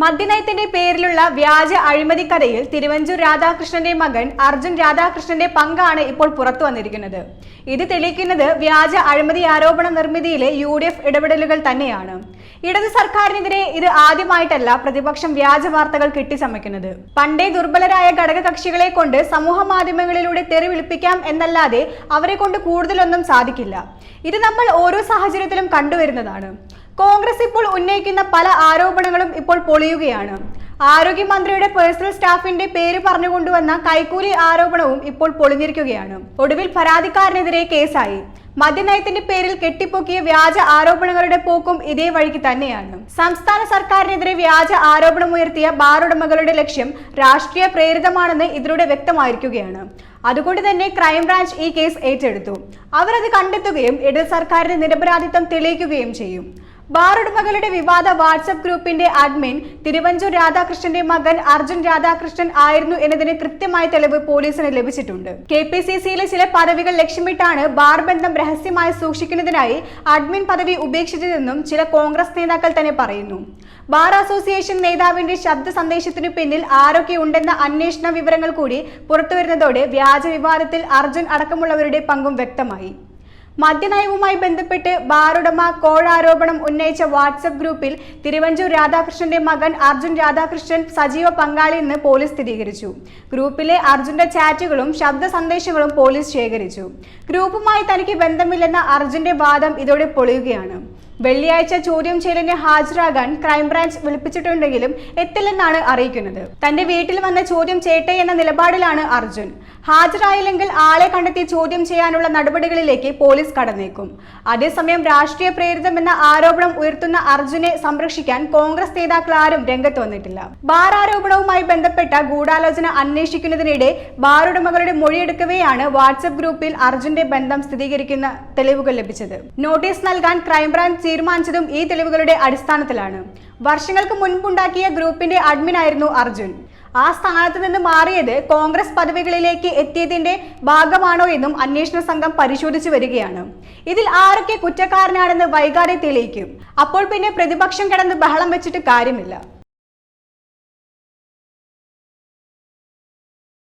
മദ്യനയത്തിന്റെ പേരിലുള്ള വ്യാജ അഴിമതി കഥയിൽ തിരുവഞ്ചൂർ രാധാകൃഷ്ണന്റെ മകൻ അർജുൻ രാധാകൃഷ്ണന്റെ പങ്കാണ് ഇപ്പോൾ പുറത്തു വന്നിരിക്കുന്നത്. ഇത് തെളിയിക്കുന്നത് വ്യാജ അഴിമതി ആരോപണ നിർമ്മിതിയിലെ യു ഡി എഫ് ഇടപെടലുകൾ തന്നെയാണ്. ഇടത് സർക്കാരിനെതിരെ ഇത് ആദ്യമായിട്ടല്ല പ്രതിപക്ഷം വ്യാജ വാർത്തകൾ കെട്ടിച്ചമയ്ക്കുന്നത്. പണ്ടേ ദുർബലരായ ഘടകകക്ഷികളെ കൊണ്ട് സമൂഹ മാധ്യമങ്ങളിലൂടെ തെറിവിളിപ്പിക്കാം എന്നല്ലാതെ അവരെ കൊണ്ട് കൂടുതലൊന്നും സാധിക്കില്ല. ഇത് നമ്മൾ ഓരോ സാഹചര്യത്തിലും കണ്ടുവരുന്നതാണ്. കോൺഗ്രസ് ഇപ്പോൾ ഉന്നയിക്കുന്ന പല ആരോപണങ്ങളും ഇപ്പോൾ പൊളിയുകയാണ്. ആരോഗ്യമന്ത്രിയുടെ പേഴ്സണൽ സ്റ്റാഫിന്റെ പേര് പറഞ്ഞുകൊണ്ടുവന്ന കൈക്കൂലി ആരോപണവും ഇപ്പോൾ പൊളിഞ്ഞിരിക്കുകയാണ്. ഒടുവിൽ പരാതിക്കാരനെതിരെ കേസായി. മദ്യനയത്തിന്റെ പേരിൽ കെട്ടിപ്പൊക്കിയ വ്യാജ ആരോപണങ്ങളുടെ പോക്കും ഇതേ വഴിക്ക് തന്നെയാണ്. സംസ്ഥാന സർക്കാരിനെതിരെ വ്യാജ ആരോപണമുയർത്തിയ ബാർ ഉടമകളുടെ ലക്ഷ്യം രാഷ്ട്രീയ പ്രേരിതമാണെന്ന് ഇതിലൂടെ വ്യക്തമായിരിക്കുകയാണ്. അതുകൊണ്ട് തന്നെ ക്രൈംബ്രാഞ്ച് ഈ കേസ് ഏറ്റെടുത്തു. അവരത് കണ്ടെത്തുകയും ഇടത് സർക്കാരിന്റെ നിരപരാധിത്വം തെളിയിക്കുകയും ചെയ്യും. ബാർ ഉടമകളുടെ വിവാദ വാട്സപ്പ് ഗ്രൂപ്പിന്റെ അഡ്മിൻ തിരുവഞ്ചൂർ രാധാകൃഷ്ണന്റെ മകൻ അർജുൻ രാധാകൃഷ്ണൻ ആയിരുന്നു എന്നതിന് കൃത്യമായ തെളിവ് പോലീസിന് ലഭിച്ചിട്ടുണ്ട്. കെ പി സി സിയിലെ ചില പദവികൾ ലക്ഷ്യമിട്ടാണ് ബാർ ബന്ധം രഹസ്യമായി സൂക്ഷിക്കുന്നതിനായി അഡ്മിൻ പദവി ഉപേക്ഷിച്ചതെന്നും ചില കോൺഗ്രസ് നേതാക്കൾ തന്നെ പറയുന്നു. ബാർ അസോസിയേഷൻ നേതാവിന്റെ ശബ്ദ സന്ദേശത്തിനു പിന്നിൽ ആരൊക്കെ ഉണ്ടെന്ന അന്വേഷണ വിവരങ്ങൾ കൂടി പുറത്തുവരുന്നതോടെ വ്യാജ വിവാദത്തിൽ അർജുൻ അടക്കമുള്ളവരുടെ പങ്കും വ്യക്തമായി. മദ്യനയവുമായി ബന്ധപ്പെട്ട് ബാറുടമ കോഴാരോപണം ഉന്നയിച്ച വാട്സപ്പ് ഗ്രൂപ്പിൽ തിരുവഞ്ചൂർ രാധാകൃഷ്ണന്റെ മകൻ അർജുൻ രാധാകൃഷ്ണൻ സജീവ പങ്കാളിയെന്ന് പോലീസ് സ്ഥിരീകരിച്ചു. ഗ്രൂപ്പിലെ അർജുന്റെ ചാറ്റുകളും ശബ്ദ സന്ദേശങ്ങളും പോലീസ് ശേഖരിച്ചു. ഗ്രൂപ്പുമായി തനിക്ക് ബന്ധമില്ലെന്ന അർജുന്റെ വാദം ഇതോടെ പൊളിയുകയാണ്. വെള്ളിയാഴ്ച ചോദ്യം ചെയ്യലിന് ഹാജരാകാൻ ക്രൈംബ്രാഞ്ച് വിളിപ്പിച്ചിട്ടുണ്ടെങ്കിലും എത്തില്ലെന്നാണ് അറിയിക്കുന്നത്. തന്റെ വീട്ടിൽ വന്ന ചോദ്യം ചെയ്യട്ടെ എന്ന നിലപാടിലാണ് അർജുൻ. ഹാജരായില്ലെങ്കിൽ ആളെ കണ്ടെത്തി ചോദ്യം ചെയ്യാനുള്ള നടപടികളിലേക്ക് പോലീസ് കടന്നേക്കും. അതേസമയം രാഷ്ട്രീയ പ്രേരിതമെന്ന ആരോപണം ഉയർത്തുന്ന അർജുനെ സംരക്ഷിക്കാൻ കോൺഗ്രസ് നേതാക്കൾ ആരും രംഗത്ത് വന്നിട്ടില്ല. ബാർ ആരോപണവുമായി ബന്ധപ്പെട്ട ഗൂഢാലോചന അന്വേഷിക്കുന്നതിനിടെ ബാറുടമകളുടെ മൊഴിയെടുക്കവെയാണ് വാട്സപ്പ് ഗ്രൂപ്പിൽ അർജുന്റെ ബന്ധം സ്ഥിരീകരിക്കുന്ന തെളിവുകൾ ലഭിച്ചത്. നോട്ടീസ് നൽകാൻ ക്രൈംബ്രാഞ്ച് തീരുമാനിച്ചതും ഈ തെളിവുകളുടെ അടിസ്ഥാനത്തിലാണ്. വർഷങ്ങൾക്ക് മുൻപുണ്ടാക്കിയ ഗ്രൂപ്പിന്റെ അഡ്മിൻ ആയിരുന്നു അർജുൻ. ആ സ്ഥാനത്ത് നിന്ന് മാറിയത് കോൺഗ്രസ് പദവികളിലേക്ക് എത്തിയതിന്റെ ഭാഗമാണോ എന്നും അന്വേഷണ സംഘം പരിശോധിച്ചു വരികയാണ്. ഇതിൽ ആരൊക്കെ കുറ്റക്കാരനാണെന്ന് വൈകാതെ തെളിയിക്കും. അപ്പോൾ പിന്നെ പ്രതിപക്ഷം കിടന്ന് ബഹളം വെച്ചിട്ട് കാര്യമില്ല.